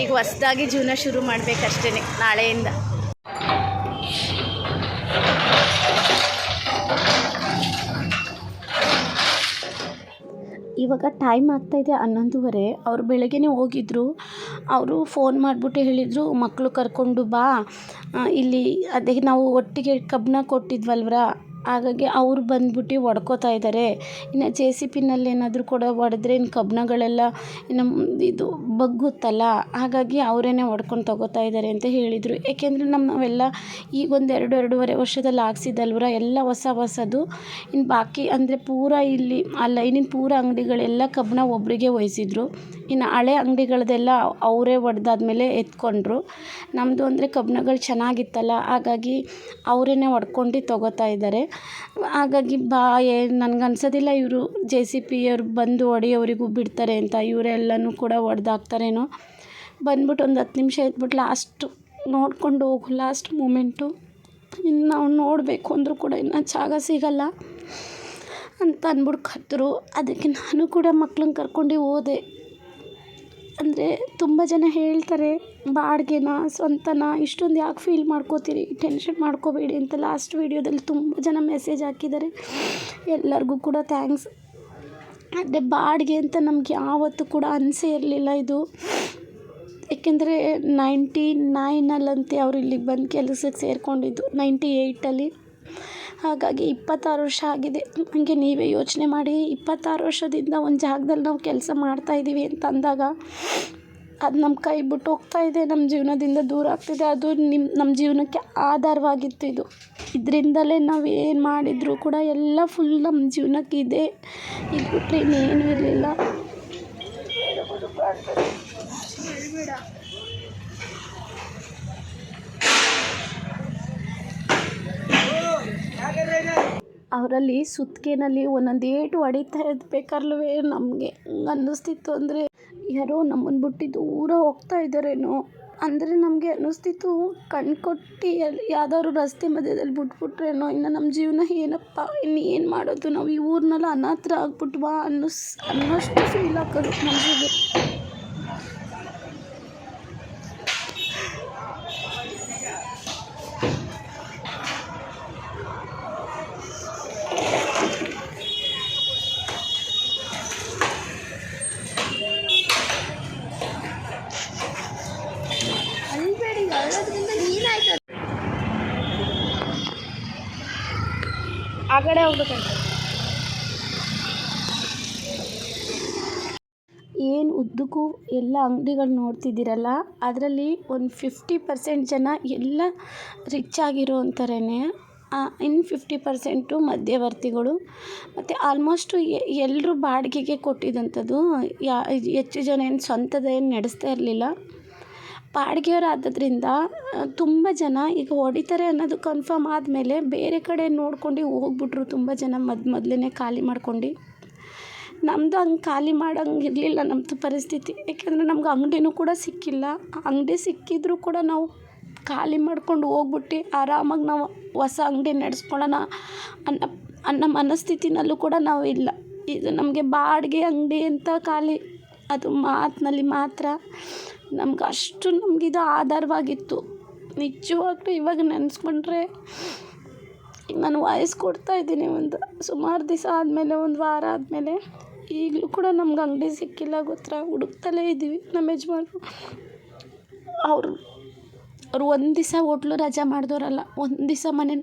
ಈಗ ಹೊಸ್ದಾಗಿ ಜೀವನ ಶುರು ಮಾಡಬೇಕಷ್ಟೇ ನಾಳೆಯಿಂದ. ಇವಾಗ ಟೈಮ್ ಆಗ್ತಾಯಿದೆ ಹನ್ನೊಂದುವರೆ. ಅವರು ಬೆಳಗ್ಗೆನೇ ಹೋಗಿದ್ರು. ಅವರು ಫೋನ್ ಮಾಡಿಬಿಟ್ಟು ಹೇಳಿದರು ಮಕ್ಕಳು ಕರ್ಕೊಂಡು ಬಾ. ಇಲ್ಲಿ ಅದೇ ನಾವು ಒಟ್ಟಿಗೆ ಕಬ್ಬನ್ನ ಕೊಟ್ಟಿದ್ವಲ್ವ್ರ? ಹಾಗಾಗಿ ಅವ್ರು ಬಂದ್ಬಿಟ್ಟು ಹೊಡ್ಕೋತಾ ಇದ್ದಾರೆ. ಇನ್ನು ಜೆ ಸಿ ಪಿನಲ್ಲಿ ಏನಾದರೂ ಕೂಡ ಹೊಡೆದ್ರೆ ಇನ್ನು ಕಬ್ಬಿಣಗಳೆಲ್ಲ ಇನ್ನು ಇದು ಬಗ್ಗುತ್ತಲ್ಲ, ಹಾಗಾಗಿ ಅವರೇನೆ ಹೊಡ್ಕೊಂಡು ತಗೋತಾ ಇದ್ದಾರೆ ಅಂತ ಹೇಳಿದರು. ಏಕೆಂದರೆ ನಮ್ಮವೆಲ್ಲ ಈಗ ಒಂದು ಎರಡು, ಎರಡೂವರೆ ವರ್ಷದಲ್ಲಿ ಹಾಕ್ಸಿದ್ದಲ್ವ್ರ ಎಲ್ಲ ಹೊಸ ಹೊಸದು. ಇನ್ನು ಬಾಕಿ ಅಂದರೆ ಪೂರ ಇಲ್ಲಿ ಆ ಲೈನಿನ ಪೂರ ಅಂಗಡಿಗಳೆಲ್ಲ ಕಬ್ಬಿಣ ಒಬ್ಬರಿಗೆ ವಹಿಸಿದ್ರು ಇನ್ನು ಹಳೆ ಅಂಗಡಿಗಳದ್ದೆಲ್ಲ ಅವರೇ ಹೊಡೆದಾದ್ಮೇಲೆ ಎತ್ಕೊಂಡ್ರು. ನಮ್ಮದು ಅಂದರೆ ಕಬ್ಬಿಣಗಳು ಚೆನ್ನಾಗಿತ್ತಲ್ಲ, ಹಾಗಾಗಿ ಅವರೇನೆ ಹೊಡ್ಕೊಂಡು ತಗೋತಾ ಇದ್ದಾರೆ. ಹಾಗಾಗಿ ಬಾ, ಏ, ನನಗೆ ಅನ್ಸೋದಿಲ್ಲ ಇವರು ಜೆ ಸಿ ಪಿಯವ್ರು ಬಂದು ಹೊಡೆಯೋವರೆಗೂ ಬಿಡ್ತಾರೆ ಅಂತ. ಇವರೆಲ್ಲನೂ ಕೂಡ ಹೊಡೆದಾಕ್ತಾರೇನೋ ಬಂದ್ಬಿಟ್ಟು ಒಂದು ಹತ್ತು ನಿಮಿಷ ಇದ್ಬಿಟ್ಟು ಲಾಸ್ಟು ನೋಡ್ಕೊಂಡು ಹೋಗು ಲಾಸ್ಟ್ ಮೂಮೆಂಟು ಇನ್ನು ನಾವು ನೋಡಬೇಕು ಅಂದರೂ ಕೂಡ ಇನ್ನು ಜಾಗ ಸಿಗಲ್ಲ ಅಂತ ಅಂದ್ಬಿಟ್ಟು ಕರೆದ್ರು. ಅದಕ್ಕೆ ನಾನು ಕೂಡ ಮಕ್ಳನ್ನ ಕರ್ಕೊಂಡು ಹೋದೆ. ಅಂದರೆ ತುಂಬ ಜನ ಹೇಳ್ತಾರೆ ಬಾಡಿಗೆನ ಸ್ವಂತನ, ಇಷ್ಟೊಂದು ಯಾಕೆ ಫೀಲ್ ಮಾಡ್ಕೋತೀರಿ? ಟೆನ್ಷನ್ ಮಾಡ್ಕೋಬೇಡಿ ಅಂತ ಲಾಸ್ಟ್ ವೀಡಿಯೋದಲ್ಲಿ ತುಂಬ ಜನ ಮೆಸೇಜ್ ಹಾಕಿದ್ದಾರೆ. ಎಲ್ಲರಿಗೂ ಕೂಡ ಥ್ಯಾಂಕ್ಸ್ ಆದರೆ ಬಾಡಿಗೆ ಅಂತ ನಮ್ಗೆ ಯಾವತ್ತೂ ಕೂಡ ಅನಿಸೇ ಇರಲಿಲ್ಲ ಇದು. ಏಕೆಂದರೆ ನೈಂಟಿ ನೈನಲ್ಲಂತೆ ಅವ್ರು ಇಲ್ಲಿಗೆ ಬಂದು ಕೆಲಸಕ್ಕೆ ಸೇರಿಕೊಂಡಿದ್ದು ನೈಂಟಿ ಏಯ್ಟಲ್ಲಿ ಹಾಗಾಗಿ ಇಪ್ಪತ್ತಾರು ವರ್ಷ ಆಗಿದೆ. ಹಾಗೆ ನೀವೇ ಯೋಚನೆ ಮಾಡಿ, ಇಪ್ಪತ್ತಾರು ವರ್ಷದಿಂದ ಒಂದು ಜಾಗದಲ್ಲಿ ನಾವು ಕೆಲಸ ಮಾಡ್ತಾಯಿದ್ದೀವಿ ಅಂತ ಅಂದಾಗ ಅದು ನಮ್ಮ ಕೈ ಬಿಟ್ಟು ಹೋಗ್ತಾ ಇದೆ ನಮ್ಮ ಜೀವನದಿಂದ ದೂರ ಆಗ್ತಿದೆ. ಅದು ನಿಮ್ಮ ನಮ್ಮ ಜೀವನಕ್ಕೆ ಆಧಾರವಾಗಿತ್ತು ಇದು. ಇದರಿಂದಲೇ ನಾವು ಏನು ಮಾಡಿದರೂ ಕೂಡ ಎಲ್ಲ ಫುಲ್ ನಮ್ಮ ಜೀವನಕ್ಕೆ ಇದೆ. ಇದು ಬಿಟ್ಟರೆ ಇನ್ನೇನೂ ಇರಲಿಲ್ಲ. ಅವರಲ್ಲಿ ಸುತ್ತಿಗೆನಲ್ಲಿ ಒಂದೊಂದು ಏಟು ಹೊಡಿತಾ ಇರಬೇಕಲ್ವೇ ನಮಗೆ. ಹಂಗೆ ಅನ್ನಿಸ್ತಿತ್ತು ಅಂದರೆ, ಯಾರೋ ನಮ್ಮನ್ನು ಬಿಟ್ಟು ದೂರ ಹೋಗ್ತಾ ಇದ್ದಾರೇನೋ. ಅಂದರೆ ನಮಗೆ ಅನ್ನಿಸ್ತಿತ್ತು ಕಣ್ಣು ಕೊಟ್ಟು ಯಾವ್ದಾದ್ರು ರಸ್ತೆ ಮಧ್ಯದಲ್ಲಿ ಬಿಟ್ಬಿಟ್ರೇನೋ. ಇನ್ನು ನಮ್ಮ ಜೀವನ ಏನಪ್ಪ, ಇನ್ನು ಏನು ಮಾಡೋದು? ನಾವು ಈ ಊರಿನಲ್ಲಿ ಅನಾಥರ ಆಗ್ಬಿಟ್ವಾ ಅನ್ನಿಸ್, ಅನ್ನೋಷ್ಟು ಫೀಲ್ ಆಗೋದು ನಮಗೆ ಆ ಕಡೆ ಹೋಗ್ಬೇಕಂತ ಏನು ಉದ್ದಕ್ಕೂ ಎಲ್ಲ ಅಂಗಡಿಗಳು ನೋಡ್ತಿದ್ದೀರಲ್ಲ ಅದರಲ್ಲಿ ಒಂದು ಫಿಫ್ಟಿ ಪರ್ಸೆಂಟ್ ಜನ ಎಲ್ಲ ರಿಚ್ ಆಗಿರೋ ಇನ್ ಇನ್ನು ಫಿಫ್ಟಿ ಪರ್ಸೆಂಟು ಮಧ್ಯವರ್ತಿಗಳು ಮತ್ತು ಆಲ್ಮೋಸ್ಟು ಎಲ್ಲರೂ ಬಾಡಿಗೆಗೆ ಕೊಟ್ಟಿದ್ದಂಥದ್ದು ಯಾ ಹೆಚ್ಚು ಜನ ಏನು ಸ್ವಂತದ ಏನು ನಡೆಸ್ತಾ ಇರಲಿಲ್ಲ. ಬಾಡಿಗೆಯವ್ರು ಆದ್ದರಿಂದ ತುಂಬ ಜನ ಈಗ ಹೊಡಿತಾರೆ ಅನ್ನೋದು ಕನ್ಫರ್ಮ್ ಆದಮೇಲೆ ಬೇರೆ ಕಡೆ ನೋಡ್ಕೊಂಡು ಹೋಗ್ಬಿಟ್ರು ತುಂಬ ಜನ ಮದ್ ಮೊದಲೇ ಖಾಲಿ ಮಾಡ್ಕೊಂಡು. ನಮ್ಮದು ಹಂಗೆ ಖಾಲಿ ಮಾಡಂಗೆ ಇರಲಿಲ್ಲ ನಮ್ಮದು ಪರಿಸ್ಥಿತಿ. ಏಕೆಂದರೆ ನಮ್ಗೆ ಅಂಗಡಿನೂ ಕೂಡ ಸಿಕ್ಕಿಲ್ಲ. ಅಂಗಡಿ ಸಿಕ್ಕಿದ್ರೂ ಕೂಡ ನಾವು ಖಾಲಿ ಮಾಡ್ಕೊಂಡು ಹೋಗ್ಬಿಟ್ಟು ಆರಾಮಾಗಿ ನಾವು ಹೊಸ ಅಂಗಡಿ ನಡೆಸ್ಕೊಳ್ಳೋಣ ಅನ್ನೋ ಅನ್ನೋ ಮನಸ್ಥಿತಿನಲ್ಲೂ ಕೂಡ ನಾವು ಇಲ್ಲ. ಇದು ನಮಗೆ ಬಾಡಿಗೆ ಅಂಗಡಿ ಅಂತ ಖಾಲಿ. ಅದು ಮಾತಿನಲ್ಲಿ ಮಾತ್ರ. ನಮ್ಗೆ ಅಷ್ಟು ಇದು ಆಧಾರವಾಗಿತ್ತು. ನಿಜವಾಗ್ಲೂ ಇವಾಗ ನೆನೆಸ್ಕೊಂಡ್ರೆ ನಾನು ವಾಯ್ಸ್ ಕೊಡ್ತಾ ಇದ್ದೀನಿ ಒಂದು ಸುಮಾರು ದಿವಸ ಆದಮೇಲೆ, ಒಂದು ವಾರ ಆದಮೇಲೆ. ಈಗಲೂ ಕೂಡ ನಮ್ಗೆ ಅಂಗಡಿ ಸಿಕ್ಕಿಲ್ಲ ಗೊತ್ತಾ? ಹುಡುಕ್ತಲೇ ಇದ್ದೀವಿ ನಮ್ಮ ಯಜಮಾನ್ರು. ಅವರು ಅವರು ಒಂದು ದಿವಸ ಹೋಟ್ಲು ರಜೆ ಮಾಡಿದವರಲ್ಲ ಒಂದು ದಿವಸ ಮನೆ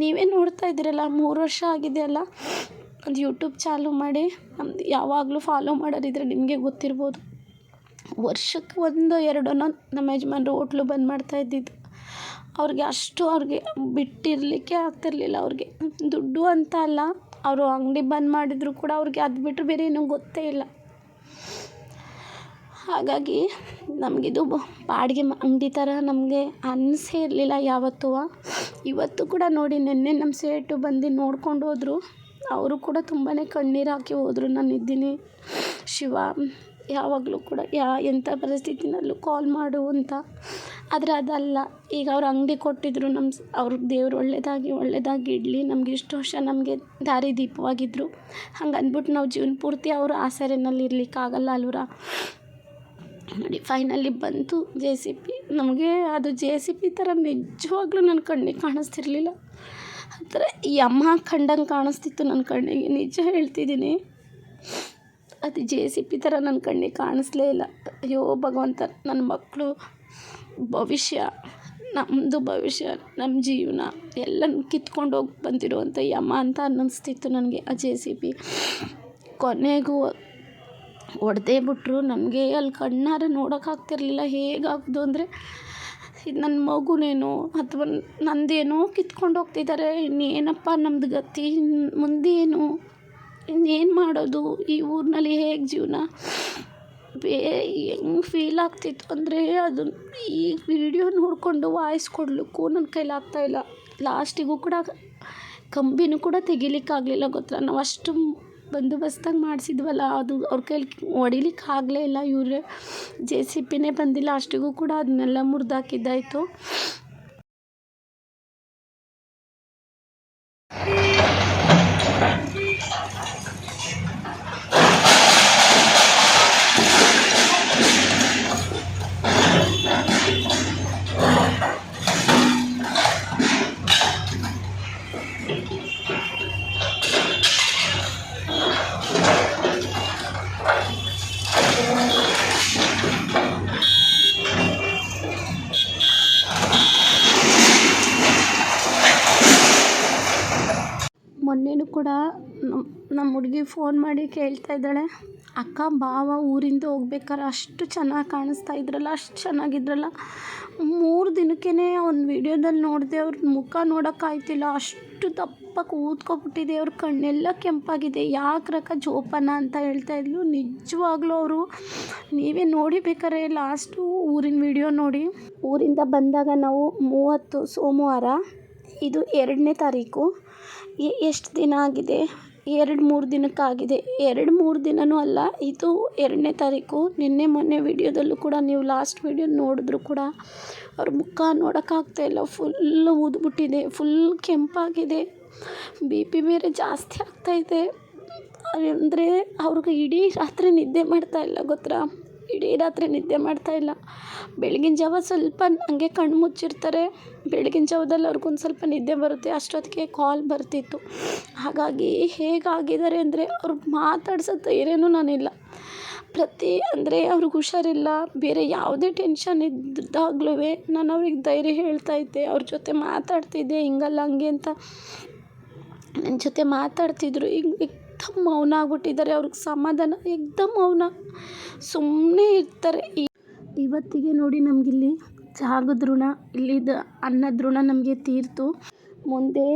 ನೀವೇ ನೋಡ್ತಾ ಇದ್ದೀರಲ್ಲ, ಮೂರು ವರ್ಷ ಆಗಿದೆಯಲ್ಲ ಒಂದು ಯೂಟ್ಯೂಬ್ ಚಾಲು ಮಾಡಿ, ನಮ್ದು ಯಾವಾಗಲೂ ಫಾಲೋ ಮಾಡೋರಿದ್ರೆ ನಿಮಗೆ ಗೊತ್ತಿರ್ಬೋದು. ವರ್ಷಕ್ಕೆ ಒಂದು ಎರಡನ್ನೋ ನಮ್ಮ ಯಜಮಾನ್ರು ಹೋಟ್ಲು ಬಂದ್ ಮಾಡ್ತಾ ಇದ್ದಿದ್ದು. ಅವ್ರಿಗೆ ಅಷ್ಟು ಅವ್ರಿಗೆ ಬಿಟ್ಟಿರಲಿಕ್ಕೆ ಆಗ್ತಿರಲಿಲ್ಲ ಅವ್ರಿಗೆ. ದುಡ್ಡು ಅಂತ ಅಲ್ಲ, ಅವರು ಅಂಗಡಿ ಬಂದ್ ಮಾಡಿದ್ರು ಕೂಡ ಅವ್ರಿಗೆ ಅದು ಬಿಟ್ಟರೆ ಬೇರೆ ಏನೂ ಗೊತ್ತೇ ಇಲ್ಲ. ಹಾಗಾಗಿ ನಮಗಿದು ಬಾಡಿಗೆ ಅಂಗಡಿ ಥರ ನಮಗೆ ಅನಿಸೇ ಇರಲಿಲ್ಲ ಯಾವತ್ತೂ. ಇವತ್ತು ಕೂಡ ನೋಡಿ ನಿನ್ನೆ ನಮ್ಮ ಸೇಟು ಬಂದು ನೋಡ್ಕೊಂಡು ಹೋದರು. ಅವರು ಕೂಡ ತುಂಬಾ ಕಣ್ಣೀರು ಹಾಕಿ ಹೋದರು. ನಾನು ಇದ್ದೀನಿ ಶಿವ. ಯಾವಾಗಲೂ ಕೂಡ ಯಾ ಎಂಥ ಪರಿಸ್ಥಿತಿನಲ್ಲೂ ಕಾಲ್ ಮಾಡು ಅಂತ. ಆದರೆ ಅದಲ್ಲ. ಈಗ ಅವ್ರು ಅಂಗಡಿ ಕೊಟ್ಟಿದ್ರು ನಮ್ಮ ಸ್ ಅವ್ರಿಗೆ ದೇವ್ರು ಒಳ್ಳೆಯದಾಗಿ ಒಳ್ಳೆಯದಾಗಿ ಇಡಲಿ, ನಮ್ಗೆ ಇಷ್ಟು ವರ್ಷ ನಮಗೆ ದಾರಿ ದೀಪವಾಗಿದ್ದರು ಹಂಗೆ ಅಂದ್ಬಿಟ್ಟು ನಾವು ಜೀವನ ಪೂರ್ತಿ ಅವ್ರ ಆಸರೆನಲ್ಲಿ ಇರಲಿಕ್ಕಾಗಲ್ಲ ಅಲ್ವರ. ನೋಡಿ ಫೈನಲಿ ಬಂತು ಜೆ ಸಿ ಪಿ ನಮಗೆ ಅದು ಜೆ ಸಿ ಪಿ ಥರ ನಿಜವಾಗ್ಲೂ ನನ್ನ ಕಣ್ಣಿಗೆ ಕಾಣಿಸ್ತಿರ್ಲಿಲ್ಲ. ಆ ಥರ ಯಮ ಕಂಡಂಗೆ ಕಾಣಿಸ್ತಿತ್ತು ನನ್ನ ಕಣ್ಣಿಗೆ. ನಿಜ ಹೇಳ್ತಿದ್ದೀನಿ. ಅದು ಜೆ ಸಿ ಪಿ ಥರ ನನ್ನ ಕಣ್ಣಿಗೆ ಕಾಣಿಸ್ಲೇ ಇಲ್ಲ. ಅಯ್ಯೋ, ಭಗವಂತ, ನನ್ನ ಮಕ್ಕಳು, ಭವಿಷ್ಯ ನಮ್ಮದು ಭವಿಷ್ಯ ನಮ್ಮ ಜೀವನ, ಎಲ್ಲನೂ ಕಿತ್ಕೊಂಡು ಹೋಗಿ ಬಂದಿರುವಂಥ ಯಮ ಅಂತ ಅನ್ನಿಸ್ತಿತ್ತು ನನಗೆ ಆ ಜೆ ಸಿ ಪಿ ಕೊನೆಗೂ ಹೊಡೆದೇ ಬಿಟ್ರು. ನನಗೆ ಅಲ್ಲಿ ಕಣ್ಣಾರ ನೋಡೋಕ್ಕಾಗ್ತಿರ್ಲಿಲ್ಲ ಹೇಗಾಗ್ದು ಅಂದರೆ, ಇದು ನನ್ನ ಮಗುನೇನೋ ಅಥವಾ ನಂದೇನೋ ಕಿತ್ಕೊಂಡು ಹೋಗ್ತಿದ್ದಾರೆ ಇನ್ನೇನಪ್ಪ ನಮ್ಮದು ಗತಿ ಮುಂದೇನು? ಇನ್ನೇನು ಮಾಡೋದು? ಈ ಊರಿನಲ್ಲಿ ಹೇಗೆ ಜೀವನ? ಬೇ, ಹೆಂಗೆ ಫೀಲ್ ಆಗ್ತಿತ್ತು ಅಂದರೆ ಅದು ಈ ವಿಡಿಯೋ ನೋಡಿಕೊಂಡು ವಾಯ್ಸ್ ಕೊಡಲಿಕ್ಕೂ ನನ್ನ ಕೈಲಾಗ್ತಾಯಿಲ್ಲ ಲಾಸ್ಟಿಗೂ ಕೂಡ ಕಂಬಿನೂ ಕೂಡ ತೆಗಿಲಿಕ್ಕಾಗಲಿಲ್ಲ ಗೊತ್ತಾ? ನಾವು ಅಷ್ಟು ಬಂದೋಬಸ್ತಾಗಿ ಮಾಡಿಸಿದ್ವಲ್ಲ, ಅದು ಅವ್ರ ಕೈಲಿ ಹೊಡಿಲಿಕ್ಕೆ ಆಗಲೇ ಇಲ್ಲ. ಇವರೇ ಜೆ ಸಿ ಪಿನೇ ಬಂದಿಲ್ಲ. ಅಷ್ಟಿಗೂ ಕೂಡ ಅದನ್ನೆಲ್ಲ ಮುರಿದಾಕಿದ್ದಾಯಿತು. ಮೊನ್ನೆನೂ ಕೂಡ ನಮ್ಮ ಹುಡುಗಿ ಫೋನ್ ಮಾಡಿ ಕೇಳ್ತಾ ಇದ್ದಾಳೆ. ಅಕ್ಕ ಬಾವ ಊರಿಂದ ಹೋಗ್ಬೇಕಾರೆ ಅಷ್ಟು ಚೆನ್ನಾಗಿ ಕಾಣಿಸ್ತಾ ಇದ್ರಲ್ಲ, ಅಷ್ಟು ಚೆನ್ನಾಗಿದ್ರಲ್ಲ. ಮೂರು ದಿನಕ್ಕೇ ಒಂದು ವೀಡಿಯೋದಲ್ಲಿ ನೋಡಿದೆ, ಅವ್ರ ಮುಖ ನೋಡೋಕ್ಕಾಯ್ತಿಲ್ಲ ಅಷ್ಟು ದಪ್ಪಕ್ಕೆ ಕೂತ್ಕೊಬಿಟ್ಟಿದೆ ಅವ್ರ ಕಣ್ಣೆಲ್ಲ ಕೆಂಪಾಗಿದೆ. ಯಾಕೆ ರಕ್ಕ ಜೋಪಾನ ಅಂತ ಹೇಳ್ತಾ ಇದ್ಲು. ನಿಜವಾಗ್ಲೂ ಅವರು, ನೀವೇ ನೋಡಿ ಬೇಕಾರೆ ಲಾಸ್ಟು ಊರಿನ ವೀಡಿಯೋ ನೋಡಿ. ಊರಿಂದ ಬಂದಾಗ ನಾವು ಮೂವತ್ತು ಸೋಮವಾರ ಇದು ಎರಡನೇ ತಾರೀಕು. ಎಷ್ಟು ದಿನ ಆಗಿದೆ? ಎರಡು ಮೂರು ದಿನಕ್ಕಾಗಿದೆ. ಎರಡು ಮೂರು ದಿನವೂ ಅಲ್ಲ, ಇದು ಎರಡನೇ ತಾರೀಕು. ನಿನ್ನೆ ಮೊನ್ನೆ ವೀಡಿಯೋದಲ್ಲೂ ಕೂಡ ನೀವು ಲಾಸ್ಟ್ ವೀಡಿಯೋ ನೋಡಿದ್ರು ಕೂಡ ಅವ್ರ ಮುಖ ನೋಡೋಕ್ಕಾಗ್ತಾಯಿಲ್ಲ ಫುಲ್ಲು ಊದ್ಬಿಟ್ಟಿದೆ ಫುಲ್ ಕೆಂಪಾಗಿದೆ. ಬಿ ಪಿ ಬೇರೆ ಜಾಸ್ತಿ ಆಗ್ತಾಯಿದೆ ಅಂದರೆ ಅವ್ರಿಗೆ ಇಡೀ ರಾತ್ರಿ ನಿದ್ದೆ ಮಾಡ್ತಾಯಿಲ್ಲ ಗೊತ್ತಾ? ಇಡೀ ರಾತ್ರಿ ನಿದ್ದೆ ಮಾಡ್ತಾ ಇಲ್ಲ. ಬೆಳಗಿನ ಜಾವ ಸ್ವಲ್ಪ ಹಂಗೆ ಕಣ್ಣು ಮುಚ್ಚಿರ್ತಾರೆ. ಬೆಳಗಿನ ಜಾವದಲ್ಲಿ ಅವ್ರಿಗೊಂದು ಸ್ವಲ್ಪ ನಿದ್ದೆ ಬರುತ್ತೆ. ಅಷ್ಟೊತ್ತಿಗೆ ಕಾಲ್ ಬರ್ತಿತ್ತು. ಹಾಗಾಗಿ ಹೇಗಾಗಿದ್ದಾರೆ ಅಂದರೆ ಅವ್ರು ಮಾತಾಡ್ಸೋ ಧೈರ್ಯನೂ ನಾನಿಲ್ಲ. ಪ್ರತಿ ಅಂದರೆ ಅವ್ರಿಗೆ ಹುಷಾರಿಲ್ಲ. ಬೇರೆ ಯಾವುದೇ ಟೆನ್ಷನ್ ಇದ್ದಾಗ್ಲೂ ನಾನು ಅವ್ರಿಗೆ ಧೈರ್ಯ ಹೇಳ್ತಾ ಇದ್ದೆ. ಅವ್ರ ಜೊತೆ ಮಾತಾಡ್ತಿದ್ದೆ. ಹಿಂಗಲ್ಲ ಹಂಗೆ ಅಂತ ನನ್ನ ಜೊತೆ ಮಾತಾಡ್ತಿದ್ರು. ಈಗ ಏಕ್ದಮ್ ಮೌನ ಆಗ್ಬಿಟ್ಟಿದ್ದಾರೆ. ಅವ್ರಿಗೆ ಸಮಾಧಾನ ಎಕ್ದಮ್ ಮೌನ. ಸುಮ್ಮನೆ ಇರ್ತಾರೆ. ಇವತ್ತಿಗೆ ನೋಡಿ ನಮಗಿಲ್ಲಿ ಜಾಗದ ಋಣ, ಇಲ್ಲಿದ್ದ ಅನ್ನದ ಋಣ ನಮಗೆ ತೀರ್ತು. ಮುಂದೆ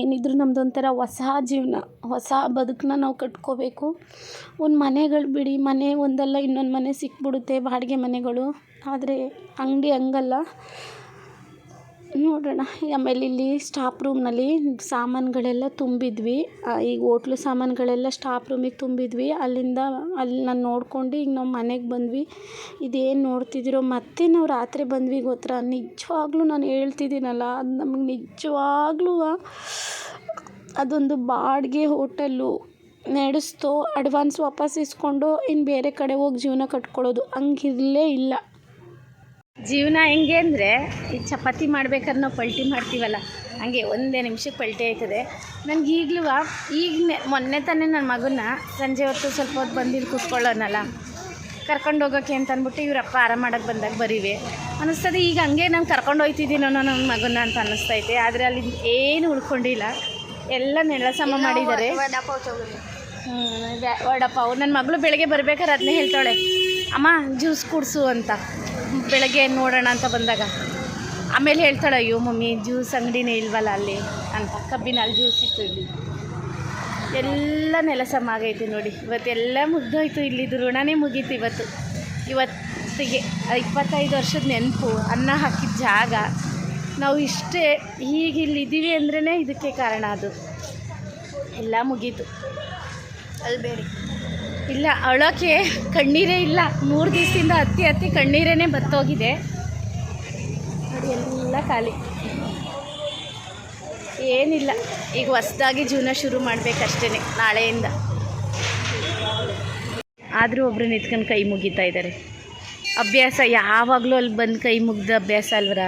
ಏನಿದ್ರು ನಮ್ದು ಒಂಥರ ಹೊಸ ಜೀವನ, ಹೊಸ ಬದುಕನ್ನ ನಾವು ಕಟ್ಕೋಬೇಕು. ಒಂದು ಮನೆಗಳು ಬಿಡಿ, ಮನೆ ಒಂದಲ್ಲ ಇನ್ನೊಂದು ಮನೆ ಸಿಕ್ಬಿಡುತ್ತೆ, ಬಾಡಿಗೆ ಮನೆಗಳು. ಆದರೆ ಅಂಗಡಿ ಹಂಗಲ್ಲ. ನೋಡೋಣ. ಆಮೇಲೆ ಇಲ್ಲಿ ಸ್ಟಾಪ್ ರೂಮ್ನಲ್ಲಿ ಸಾಮಾನುಗಳೆಲ್ಲ ತುಂಬಿದ್ವಿ. ಈಗ ಓಟ್ಲು ಸಾಮಾನುಗಳೆಲ್ಲ ಸ್ಟಾಪ್ ರೂಮಿಗೆ ತುಂಬಿದ್ವಿ. ಅಲ್ಲಿಂದ ಅಲ್ಲಿ ನಾನು ನೋಡ್ಕೊಂಡು ಈಗ ನಾವು ಮನೆಗೆ ಬಂದ್ವಿ. ಇದೇನು ನೋಡ್ತಿದ್ದೀರೋ ಮತ್ತೆ ನಾವು ರಾತ್ರಿ ಬಂದ್ವಿ ಗೊತ್ತಾ? ನಿಜವಾಗ್ಲೂ ನಾನು ಹೇಳ್ತಿದ್ದೀನಲ್ಲ, ಅದು ನಮಗೆ ನಿಜವಾಗ್ಲೂ ಅದೊಂದು ಬಾಡಿಗೆ ಹೋಟೆಲ್ಲು ನಡೆಸ್ತೋ. ಅಡ್ವಾನ್ಸ್ ವಾಪಸ್ ಇಸ್ಕೊಂಡು ಇನ್ನು ಬೇರೆ ಕಡೆ ಹೋಗಿ ಜೀವನ ಕಟ್ಕೊಳ್ಳೋದು ಹಂಗಿರಲೇ ಇಲ್ಲ. ಜೀವನ ಹೆಂಗೆ ಅಂದರೆ ಈ ಚಪಾತಿ ಮಾಡ್ಬೇಕಾದ್ರೆ ನಾವು ಪಲ್ಟಿ ಮಾಡ್ತೀವಲ್ಲ ಹಂಗೆ ಒಂದೇ ನಿಮಿಷಕ್ಕೆ ಪಲ್ಟಿ ಆಯ್ತದೆ. ನನಗೆ ಈಗಲೂ ಈಗ ಮೊನ್ನೆ ತಾನೇ ನನ್ನ ಮಗನ್ನ ಸಂಜೆ ಹೊತ್ತು ಸ್ವಲ್ಪ ಹೊತ್ತು ಬಂದಿಲ್ಲಿ ಕೂತ್ಕೊಳ್ಳೋನಲ್ಲ ಕರ್ಕೊಂಡು ಹೋಗೋಕ್ಕೆ ಅಂತ ಅಂದ್ಬಿಟ್ಟು ಇವರಪ್ಪ ಆರಾಮ ಮಾಡೋಕ್ಕೆ ಬಂದಾಗ ಬರೀವಿ. ಅನ್ನಿಸ್ತದೆ ಈಗ ಹಂಗೆ ನಾನು ಕರ್ಕೊಂಡು ಹೋಗ್ತಿದ್ದೀನೋ ನನ್ನ ಮಗನ ಅಂತ ಅನ್ನಿಸ್ತೈತೆ ಆದರೆ ಅಲ್ಲಿ ಏನು ಉಳ್ಕೊಂಡಿಲ್ಲ. ಎಲ್ಲ ನೆಲ ಸಮ ಮಾಡಿದ್ದಾರೆ. ವಡಪಾವ್ ನನ್ನ ಮಗಳು ಬೆಳಗ್ಗೆ ಬರ್ಬೇಕಾದ್ರೆ ಅದನ್ನೇ ಹೇಳ್ತಾಳೆ ಅಮ್ಮ ಜ್ಯೂಸ್ ಕುಡಿಸು ಅಂತ. ಬೆಳಗ್ಗೆ ನೋಡೋಣ ಅಂತ ಬಂದಾಗ, ಆಮೇಲೆ ಹೇಳ್ತಾಳೆ, ಅಯ್ಯೋ ಮಮ್ಮಿ, ಜ್ಯೂಸ್ ಅಂಗಡಿನೇ ಇಲ್ವಲ್ಲ ಅಲ್ಲಿ? ಅಂತ. ಕಬ್ಬಿನಲ್ಲಿ ಜ್ಯೂಸ್ ಇತ್ತು ಇಲ್ಲಿ. ಎಲ್ಲ ನೆಲಸಮ ಆಗೈತೆ ನೋಡಿ. ಇವತ್ತೆಲ್ಲ ಮುಗ್ದೋಯ್ತು ಇಲ್ಲಿದ್ದು ಋಣನೇ ಮುಗೀತು ಇವತ್ತು. ಇವತ್ತಿಗೆ ಇಪ್ಪತ್ತೈದು ವರ್ಷದ ನೆನಪು, ಅನ್ನ ಹಾಕಿದ ಜಾಗ. ನಾವು ಇಷ್ಟೇ ಹೀಗೆ ಇಲ್ಲಿ ಇದ್ದೀವಿ ಅಂದ್ರೇ ಇದಕ್ಕೆ ಕಾರಣ ಅದು. ಎಲ್ಲ ಮುಗೀತು. ಅಲ್ಬೇಡಿ. ಇಲ್ಲ ಅಳೋಕ್ಕೆ ಕಣ್ಣೀರೇ ಇಲ್ಲ. ಮೂರು ದಿವಸದಿಂದ ಹತ್ತಿ ಹತ್ತಿ ಕಣ್ಣೀರೇ ಬತ್ತೋಗಿದೆ. ಎಲ್ಲ ಖಾಲಿ. ಏನಿಲ್ಲ, ಈಗ ಹೊಸ್ದಾಗಿ ಜೀವನ ಶುರು ಮಾಡಬೇಕಷ್ಟೇ ನಾಳೆಯಿಂದ. ಆದರೂ ಒಬ್ಬರು ನಿಂತ್ಕೊಂಡು ಕೈ ಮುಗಿತಾ ಇದ್ದಾರೆ ಅಭ್ಯಾಸ ಯಾವಾಗಲೂ ಅಲ್ಲಿ ಬಂದು ಕೈ ಮುಗ್ದ ಅಭ್ಯಾಸ ಅಲ್ವರ?